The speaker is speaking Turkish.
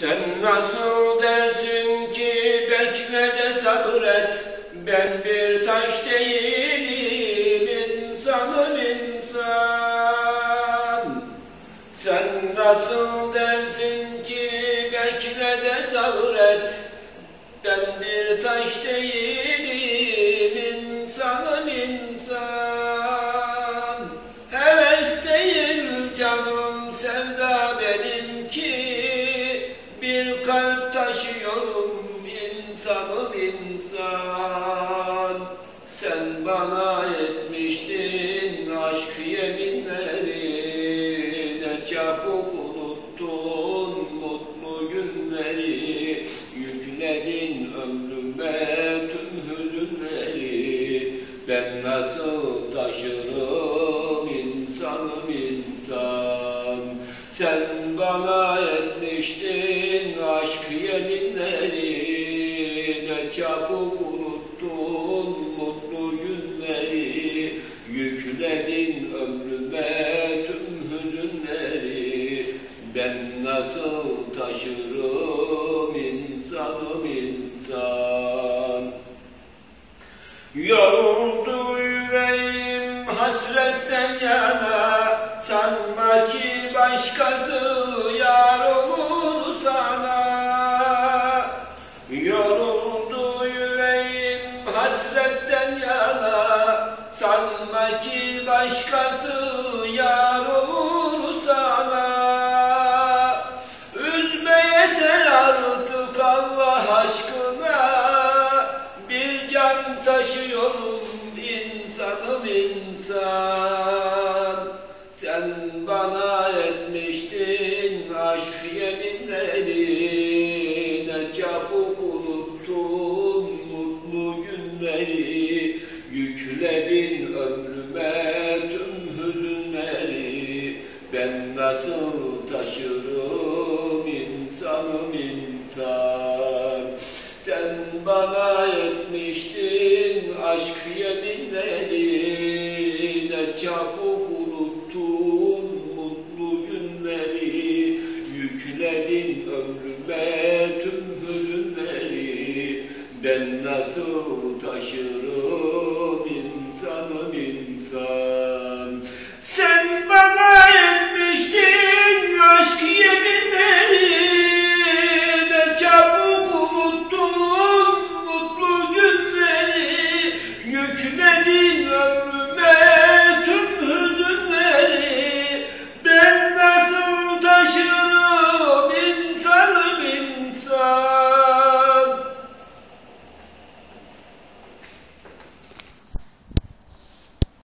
Sen nasıl dersin ki bekle de sabret Ben bir taş değilim insanım insan. Sen nasıl dersin ki bekle de sabret Ben bir taş değilim Sen bana etmiştin aşk yeminleri Ne çabuk unuttun mutlu günleri Yükledin ömrüme tüm hüzünleri Ben nasıl taşırım insanım insan Sen bana etmiştin aşk yeminleri Ne çabuk unuttun mutlu günleri. Yükledin ömrüme tüm hüzünleri. Ben nasıl taşırım insanım insan? Yoruldu yüreğim hasretten yana. Sanma ki başkası yar olur sana Sanma ki başkası yar olur sana Üzme Allah aşkına. Bir can taşıyorum insanım insan. Sen bana etmiştin aşk yeminleri Ne çabuk unuttun Yükledin ömrüme tüm hüzünleri Ben nasıl taşırım insanım insan? Sen bana etmiştin aşk yeminleri. Ne çabuk unuttun Ben nasıl taşırım insanım insan